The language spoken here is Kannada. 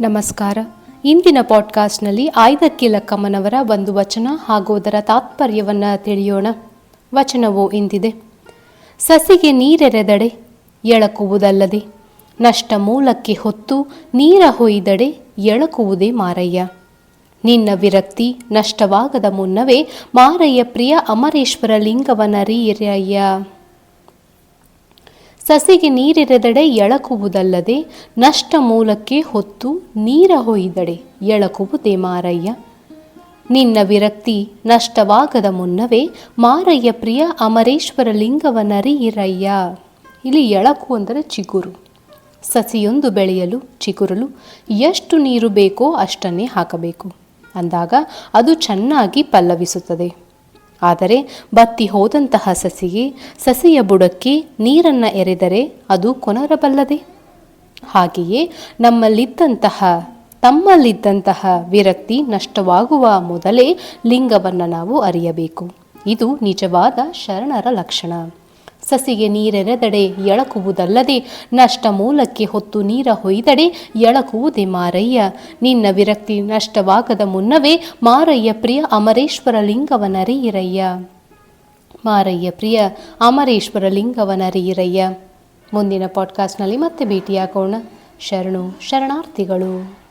ನಮಸ್ಕಾರ. ಇಂದಿನ ಪಾಡ್ಕಾಸ್ಟ್ನಲ್ಲಿ ಆಯ್ದ ಕಿಲಕ್ಕಮ್ಮನವರ ಒಂದು ವಚನ ಹಾಗೂ ಅದರ ತಾತ್ಪರ್ಯವನ್ನು ತಿಳಿಯೋಣ. ವಚನವು ಇಂದಿದೆ ಸಸಿಗೆ ನೀರೆರೆದಡೆ, ಎಳಕುವುದಲ್ಲದೆ ನಷ್ಟ ಮೂಲಕ್ಕೆ ಹೊತ್ತು ನೀರ ಹೊಯ್ದಡೆ, ಎಳಕುವುದೇ ಮಾರಯ್ಯ. ನಿನ್ನ ವಿರಕ್ತಿ ನಷ್ಟವಾಗದ ಮುನ್ನವೇ ಮಾರಯ್ಯ ಪ್ರಿಯ ಅಮರೇಶ್ವರ ಲಿಂಗವನರಿಯರಯ್ಯ ಸಸಿಗೆ ನೀರಿರೆದಡೆ ಎಳಕುವುದಲ್ಲದೆ ನಷ್ಟ ಮೂಲಕ್ಕೆ ಹೊತ್ತು ನೀರ ಹೊಯ್ದಡೆ ಎಳಕುವುದೇ ಮಾರಯ್ಯ. ನಿನ್ನ ವಿರಕ್ತಿ ನಷ್ಟವಾಗದ ಮುನ್ನವೇ ಮಾರಯ್ಯ ಪ್ರಿಯ ಅಮರೇಶ್ವರ ಲಿಂಗವನರಿಯಿರಯ್ಯ ಇಲ್ಲಿ ಎಳಕು ಅಂದರೆ ಚಿಗುರು. ಸಸಿಯೊಂದು ಬೆಳೆಯಲು, ಚಿಗುರಲು ಎಷ್ಟು ನೀರು ಬೇಕೋ ಅಷ್ಟನ್ನೇ ಹಾಕಬೇಕು. ಅಂದಾಗ ಅದು ಚೆನ್ನಾಗಿ ಪಲ್ಲವಿಸುತ್ತದೆ. ಆದರೆ ಬತ್ತಿ ಹೋದಂತಹ ಸಸಿಗೆ ಸಸಿಯ ಬುಡಕ್ಕೆ ನೀರನ್ನು ಎರೆದರೆ ಅದು ಕೊನರಬಲ್ಲದೆ? ಹಾಗೆಯೇ ನಮ್ಮಲ್ಲಿದ್ದಂತಹ, ತಮ್ಮಲ್ಲಿದ್ದಂತಹ ವಿರಕ್ತಿ ನಷ್ಟವಾಗುವ ಮೊದಲೇ ಲಿಂಗವನ್ನು ನಾವು ಅರಿಯಬೇಕು. ಇದು ನಿಜವಾದ ಶರಣರ ಲಕ್ಷಣ. ಸಸಿಗೆ ನೀರೆರೆದಡೆ ಎಳಕುವುದಲ್ಲದೆ ನಷ್ಟ ಮೂಲಕ್ಕೆ ಹೊತ್ತು ನೀರ ಹೊಯ್ದಡೆ ಎಳಕುವುದೇ ಮಾರಯ್ಯ. ನಿನ್ನ ವಿರಕ್ತಿ ನಷ್ಟವಾಗದ ಮುನ್ನವೇ ಮಾರಯ್ಯ ಪ್ರಿಯ ಅಮರೇಶ್ವರ ಲಿಂಗವನರಿಯಿರಯ್ಯ ಮಾರಯ್ಯ ಪ್ರಿಯ ಅಮರೇಶ್ವರ ಲಿಂಗವನರಿಯಿರಯ್ಯ ಮುಂದಿನ ಪಾಡ್ಕಾಸ್ಟ್ನಲ್ಲಿ ಮತ್ತೆ ಭೇಟಿಯಾಗೋಣ. ಶರಣು, ಶರಣಾರ್ಥಿಗಳು.